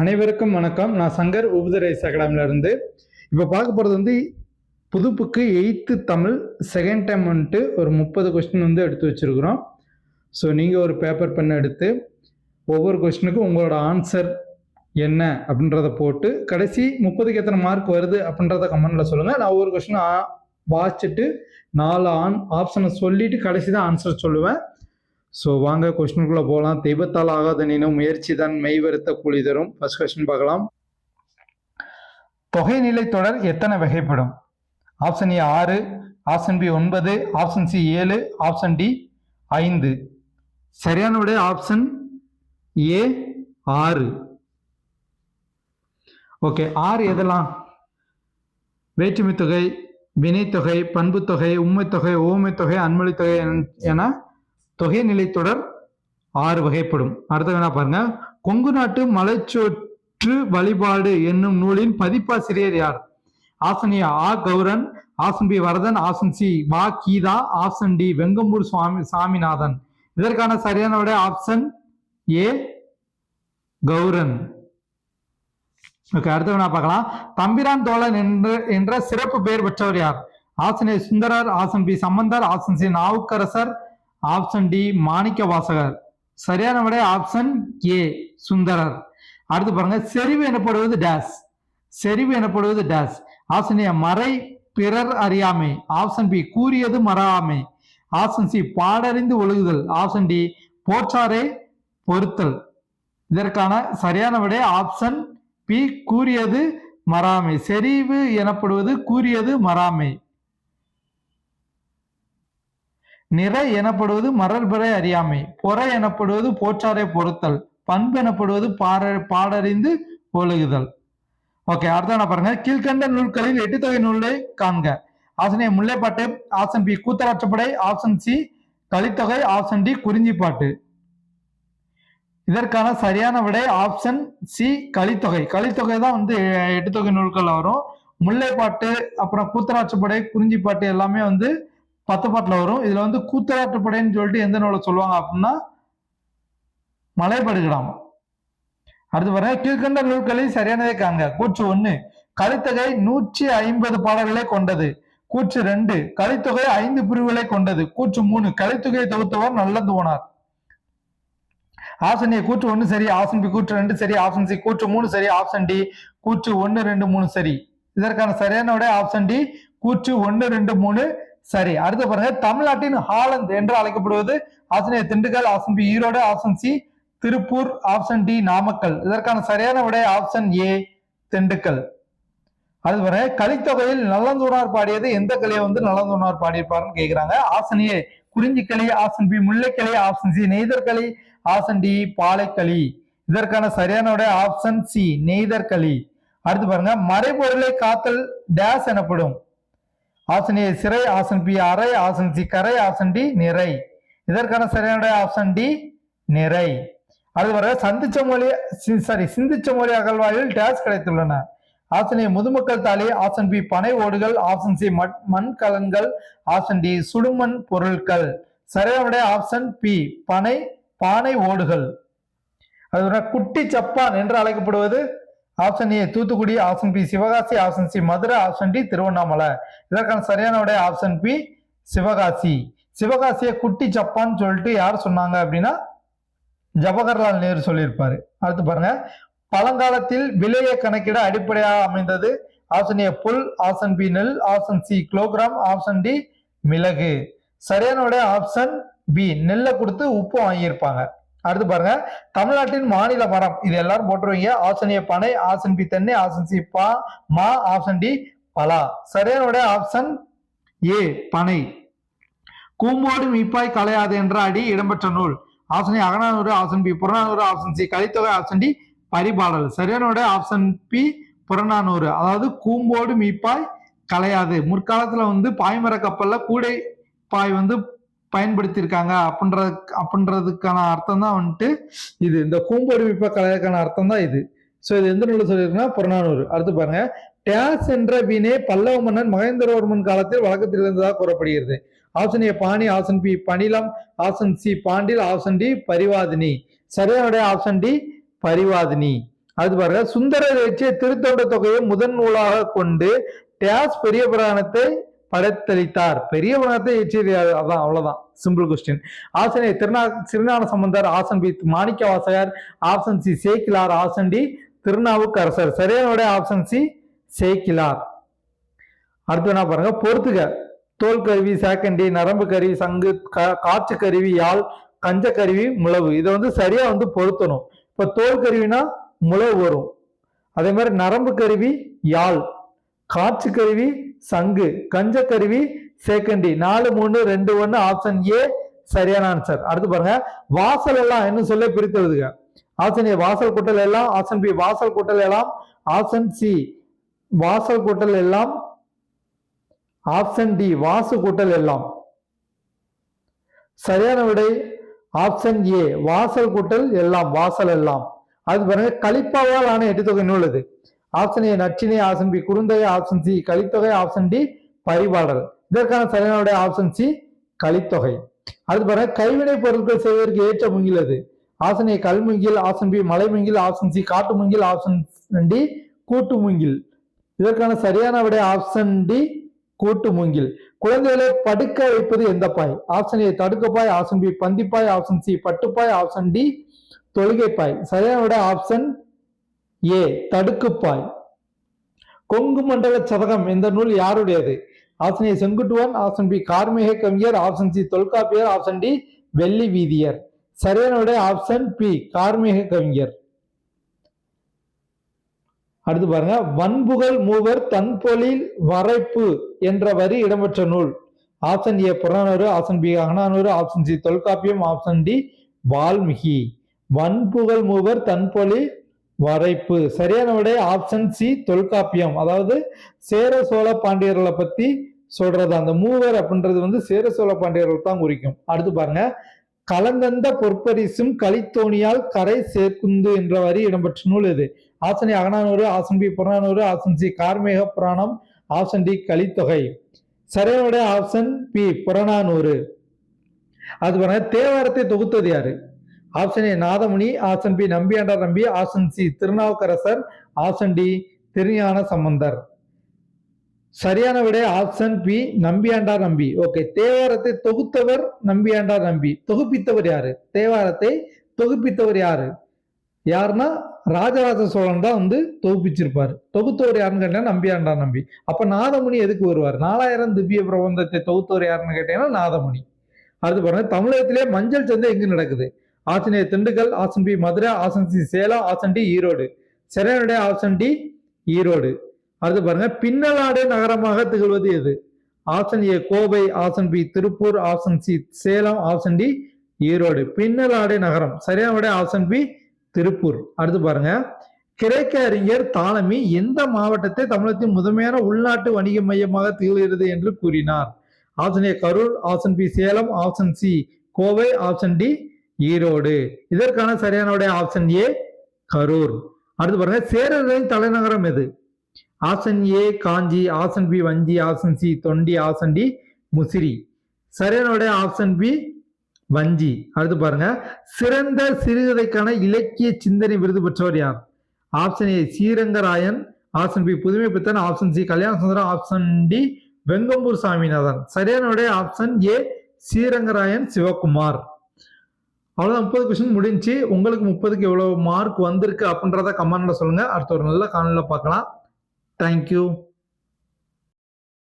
அனைவருக்கும் வணக்கம். நான் சங்கர் உபுதரைஸ் அகாடமில இப்போ பார்க்க போகிறது வந்து புதுப்புக்கு எயித்து தமிழ் செகண்ட் டைம் வந்துட்டு ஒரு முப்பது கொஸ்டின் வந்து எடுத்து வச்சுருக்குறோம். ஸோ நீங்கள் ஒரு பேப்பர் பென் எடுத்து ஒவ்வொரு கொஸ்டினுக்கும் உங்களோட ஆன்சர் என்ன அப்படின்றத போட்டு கடைசி முப்பதுக்கு எத்தனை மார்க் வருது அப்படின்றத கமெண்ட்டில் சொல்லுங்கள் நான் ஒவ்வொரு கொஸ்டினும் வாசிச்சுட்டு நாலு ஆன் ஆப்ஷனை சொல்லிட்டு கடைசி தான் ஆன்சர் சொல்லுவேன். ஸோ வாங்க கொஸ்டினுக்குள்ளே போகலாம் தெய்வத்தால் ஆகாத நினைவு முயற்சி தான் மெய்வருத்த கூலி தரும். ஃபர்ஸ்ட் கொஸ்டின் பார்க்கலாம். தொகைநிலை தொடர் எத்தனை வகைப்படும்? ஆப்ஷன் ஏ ஆறு ஆப்ஷன் பி ஒன்பது ஆப்ஷன் சி ஏழு ஆப்ஷன் டி ஐந்து. சரியான விட ஆப்ஷன் ஏ ஆறு. ஓகே ஆறு எதெல்லாம்? வேற்றுமை தொகை வினைத்தொகை பண்புத்தொகை உண்மைத்தொகை ஓமைத்தொகை அன்மொழித்தொகை என- என தொகை நிலைத்தொடர் ஆறு வகைப்படும். அடுத்த வேணா பாருங்க. கொங்கு நாட்டு மலைச்சோற்று வழிபாடு என்னும் நூலின் பதிப்பாசிரியர் யார்? Option A கௌரன். Option B Varadhan. Option C வா கீதா. ஆப்ஷன் டி வெங்கம்பூர் சுவாமி சாமிநாதன். இதற்கான சரியான விட ஆப்ஷன் ஏ கௌரன். ஓகே அடுத்த அடுத்தவனா பார்க்கலாம். தம்பிரான் தோழன் என்ற என்ற சிறப்பு பெயர் பெற்றவர் யார்? Option A Sundarar. Option B Sambandar. Option C Navukkarasar. Option D Manikka Vasagar. சரியான விட ஆப்ஷன் ஏ சுந்தரர். அடுத்து பாருங்க செறிவு எனப்படுவது டேஸ் செறிவு எனப்படுவது டேஸ் ஆப்ஷன் ஏ மறை பிறர் அறியாமை. ஆப்ஷன் பி கூறியது மறாமை. ஆப்ஷன் சி பாடறிந்து ஒழுகுதல். ஆப்ஷன் டி போற்றாரே பொறுத்தல். இதற்கான சரியான விடை ஆப்ஷன் பி கூறியது மறாமை. செறிவு எனப்படுவது கூறியது மறாமை. நிறை எனப்படுவது மரல்பறை அறியாமை பொறை எனப்படுவது போற்றாரை பொறுத்தல் பண்பு எனப்படுவது பாட பாடறிந்து ஒழுகுதல். ஓகே அடுத்த பாருங்க? கீழ்கண்ட நூல்களில் எட்டு தொகை நூலை காண்க. Option A Mullaippattu. Option B Koothararruppadai. Option C Kalithogai option D Kurinjippattu. இதற்கான சரியான விடை ஆப்ஷன் சி கலித்தொகை கலித்தொகை தான் வந்து எட்டு தொகை நூல்கள் வரும். முல்லைப்பாட்டு அப்புறம் கூத்தராட்சப்படை குறிஞ்சிப்பாட்டு எல்லாமே வந்து பத்து பாட்டுல வரும். இதுல வந்து கூத்தராற்றுப்படைன்னு சொல்லிட்டு எந்த நூலை சொல்லுவாங்க அப்படின்னா மலைப்படுகலாம் அடுத்து பாருங்க கீழ்கண்ட நூல்களில் சரியானதை காண்க. கூற்று ஒண்ணு கலித்தொகை நூற்றி ஐம்பது பாடல்களை கொண்டது. கூற்று ரெண்டு கலித்தொகை ஐந்து பிரிவுகளை கொண்டது. கூற்று மூணு கலித்தொகையை தொகுத்தவர் நல்லதுவனார் ஆப்ஷன் ஏ கூற்று ஒன்று சரி ஆப்ஷன் பி கூற்று ரெண்டு சரி ஆப்ஷன் சி கூற்று மூணு சரி ஆப்ஷன் டி கூற்று ஒன்று ரெண்டு மூணு சரி. இதற்கான சரியான விடை ஆப்ஷன் டி கூற்று ஒன்று ரெண்டு மூணு சரி அடுத்து பாருங்க. தமிழ்நாட்டின் ஹாலந்து என்று அழைக்கப்படுவது option A Dindigul option B Erode option C Tiruppur option D Namakkal. இதற்கான சரியான விடை ஆப்ஷன் ஏ திண்டுக்கல். அடுத்து பாருங்க. கலித்தொகையில் நல்லந்தூனார் பாடியது எந்த கலையை வந்து நல்லந்தூனார் பாடியிருப்பாருன்னு கேட்கிறாங்க option A Kurinjikkali option B Mullaikkali option C Neytharkali option D Palaikkali இதற்கான சரியான விட ஆப்ஷன் சி நெய்தர்களி அடுத்து பாருங்க. மறைபொருளை காத்தல் டேஸ் எனப்படும். ஆப்ஷன் ஏ சிறை ஆப்ஷன் பி அறை ஆப்ஷன் சி கரை ஆப்ஷன் டி நிறை. இதற்கான சரியான ஆப்ஷன் டி நிறை. அடுத்து வர சந்திச்ச மொழி சாரி சிந்திச்ச மொழி அகழ்வாயில் டேஸ் கிடைத்துள்ளன. ஆப்ஷன் ஏ முதுமக்கள் தாலி ஆப்ஷன் பி பனை ஓடுகள் ஆப்ஷன் சி மண் கலன்கள் ஆப்ஷன் டி சுடுமண் பொருட்கள். சரியான ஆப்ஷன் பி பனை பானை ஓடுகள். அது குட்டி சப்பான் என்று அழைக்கப்படுவது option A Thoothukudi. Option B Sivakasi. Option C Madurai. Option D Tiruvannamalai. இதற்கான சரியான விடை ஆப்ஷன் பி சிவகாசி. சிவகாசியை குட்டி ஜப்பான் சொல்லிட்டு யார் சொன்னாங்க அப்படின்னா ஜவஹர்லால் நேரு சொல்லியிருப்பாரு. அடுத்து பாருங்க. பழங்காலத்தில் விலையை கணக்கிட அடிப்படையாக அமைந்தது. ஆப்ஷன் ஏ புல். ஆப்ஷன் பி நெல். Option C kilogram option D மிளகு. சரியான ஆப்ஷன் பி நெல்லை கொடுத்து உப்பு வாங்கியிருப்பாங்க. அடுத்து பாருங்க. தமிழ்நாட்டின் மாநில மரம். இது எல்லாரும் போட்டுருவீங்க. ஆப்ஷன் ஏ பனை ஆப்ஷன் பி தென்னை ஆப்ஷன் சி பா மா ஆப்ஷன் டி பலா. சரியான ஆப்ஷன் ஏ பனை கூம்போடு மீப்பாய் கலையாது என்ற அடி இடம்பெற்ற நூல். Option A Agananuru option B Purananuru option C Kalithogai option D Paripadal. சரியான ஆப்ஷன் பி புறநானூறு. அதாவது கூம்போடு மீப்பாய் கலையாது முற்காலத்துல வந்து பாய்மர கப்பல்ல கூடை பாய் வந்து பயன்படுத்தியிருக்காங்க அப்படின்றது அப்படின்றதுக்கான அர்த்தம் தான் வந்துட்டு இது. இந்த கூம்போடு மீப்பாய் அர்த்தம் தான் இது. ஸோ இது எந்த நூலில் சொல்லியிருக்குன்னா புறநானூறு. அடுத்து பாருங்க. டேஸ் என்ற வினை பல்லவ மன்னன் மகேந்திரவர்மன் காலத்தில் வழக்கத்தில் இருந்ததாக கூறப்படுகிறது. ஆப்ஷன் ஏ பாணி ஆப்ஷன் பி பணிலம் ஆப்ஷன் சி பாண்டில் ஆப்ஷன் டி பரிவாதினி. சரியான ஆப்ஷன் டி பரிவாதினி. அது பாருங்க. சுந்தர இயற்றிய திருத்தொண்ட தொகையை முதன் நூலாக கொண்டு டேஸ் பெரிய புராணத்தை படைத்தளித்தார். பெரிய புராணத்தை இயற்றியது அதான் அவ்வளவுதான். Simple question option A திருநா Thirugnana Sambandar option B Manikka Vasagar option C Sekkizhar. Option D Thirunavukkarasar சரியானோட option C Sekkizhar. அடுத்து என்ன பாருங்க. பொறுத்துக தோல் கருவி சேக்கண்டி நரம்பு கருவி சங்கு கா- காற்று கருவி யாழ் கஞ்ச கருவி முழவு. இதை வந்து சரியா வந்து பொருத்தணும். இப்ப தோல் கருவினா முளவு வரும். அதே மாதிரி நரம்பு கருவி யாழ். காற்று கருவி சங்கு கஞ்ச கருவி சேக்கண்டி நாலு மூணு ரெண்டு ஒண்ணு ஆப்ஷன் ஏ சரியான ஆன்சர் அடுத்து பாருங்க. வாசல் எல்லாம் என்ன சொல்ல பிரித்து எழுதுக ஆப்ஷன் ஏ வாசல் கூட்டல் எல்லாம். ஆப்ஷன் பி வாசல் கூட்டல் எல்லாம். ஆப்ஷன் சி வாசல் கூட்டல் எல்லாம். ஆப்ஷன் டி வாசு கூட்டல் எல்லாம். சரியான விடை. ஆப்ஷன் ஏ வாசல் கூட்டல் எல்லாம் வாசல் எல்லாம். அது பாருங்க கலிப்பாவால் ஆன எட்டு நூல் நூலுது option A நச்சினை option B Kurunthogai option C Kalithogai option D Paripadal. இதற்கான சரியான ஆப்ஷன் சி கலித்தொகை அடுத்து பாருங்க கைவினை பொருட்கள் செய்வதற்கு ஏற்ற முங்கில் அது ஆப்ஷன் ஏ கல்முங்கில் ஆப்ஷன் பி மலை முங்கில் ஆப்ஷன் சி காட்டு முங்கில் ஆப்ஷன் டி கூட்டு முங்கில். இதற்கான சரியான விட ஆப்ஷன் டி கூட்டு மூங்கில். குழந்தைகளை படுக்க வைப்பது எந்த பாய்? ஆப்ஷன் ஏ தடுக்கப்பாய் ஆப்ஷன் பி பந்திப்பாய் ஆப்ஷன் சி பட்டுப்பாய் ஆப்ஷன் டி தொழுகைப்பாய். சரியான விட ஆப்ஷன் ஏ தடுக்குப்பாய். கொங்கு மண்டல சதகம் இந்த நூல் யாருடையது? Option A Senguttuvan. Option B Karmega Kavignar. Option C Tholkappiyar. Option D Velli Veethiyar. சரியானுடைய option B Karmega கவிஞர். அடுத்து பாருங்க. வன்புகழ் மூவர் தன்பொழில் வரைப்பு என்ற வரி இடம்பெற்ற நூல். Option A Purananuru. Option B Agananuru. Option C Tholkappiyam. Option D Valmiki. வன்புகழ் மூவர் தன்பொழில் வரைப்பு. சரியான விடை ஆப்ஷன் சி தொல்காப்பியம். அதாவது சேர சோழ பாண்டியர்களை பத்தி சொல்றது. அந்த மூவர் அப்படின்றது வந்து சேர சோழ பாண்டியர்கள் தான் குறிக்கும். அடுத்து பாருங்க. கலந்தந்த பொற்பரிசும் கலித்தோணியால் கரை சேர்க்குந்து என்ற வரி இடம்பெற்ற நூல் இது. Option A Agananuru Akananuru. Option B Purananuru. Option C Karmega Puranam. Option D Kalithogai சரியான ஆப்ஷன் பி புறநானூறு. அது பாருங்க தேவாரத்தை தொகுத்தது யாரு? Option A Nathamuni option B Nambiyandar Nambi option C Thirunavukkarasar option D Thirugnana Sambandar. சரியான விட ஆப்ஷன் பி நம்பியாண்டார் நம்பி okay தேவாரத்தை தொகுத்தவர் நம்பியாண்டார் நம்பி தொகுப்பித்தவர் யாரு? தேவாரத்தை தொகுப்பித்தவர் யாரு? யாருன்னா ராஜராஜ சோழன் தான் வந்து தொகுப்பிச்சிருப்பாரு. தொகுத்தவர் யாருன்னு கேட்டீங்கன்னா நம்பியாண்டார் நம்பி அப்ப நாதமுனி எதுக்கு வருவார்? நாலாயிரம் திவ்ய பிரபந்தத்தை தொகுத்தவர் யாருன்னு கேட்டீங்கன்னா நாதமுனி. அடுத்து பாருங்க தமிழகத்திலே மஞ்சள் சந்தை எங்க நடக்குது? Option A Dindigul option B Madurai option C Salem option D Erode. சரியான ஆப்ஷன் டி ஈரோடு. அடுத்து பாருங்க பின்னலாடு நகரமாக திகழ்வது எது? Option A Kovai option B Tiruppur option C Salem option D Erode. பின்னலாடு நகரம் சரியான விட ஆப்ஷன் பி திருப்பூர். அடுத்து பாருங்க கிரேக்க அறிஞர் தாலமி எந்த மாவட்டத்தை தமிழகத்தின் முதன்மையான உள்நாட்டு வணிக மையமாக திகழ்கிறது என்று கூறினார்? Option A Karur option B Salem option C Kovai option D Erode. இதற்கான சரியான உடைய ஆப்ஷன் ஏ கரூர். அடுத்து பாருங்க சேரர்களின் தலைநகரம் எது? Option A Kanchi. Option B Vanchi. Option C Thondi. Option D Musiri. சரியான உடைய ஆப்ஷன் பி வஞ்சி. அடுத்து பாருங்க சிறந்த சிறுகதைக்கான இலக்கிய சிந்தனை விருது பெற்றவர் யார்? Option A Srirangarayan. Option B Pudhumai Pithan. Option C Kalyana Sundaram. Option D Vengampur Saminathan. சரியானுடைய option A Srirangarayan Sivakumar. அவ்வளோதான் முப்பது கொஸ்டின் முடிஞ்சு உங்களுக்கு முப்பதுக்கு எவ்வளோ மார்க் வந்திருக்கு அப்படின்றத கமெண்ட்ல சொல்லுங்கள் அடுத்த ஒரு நல்ல காணொலியில் பார்க்கலாம். தேங்க்யூ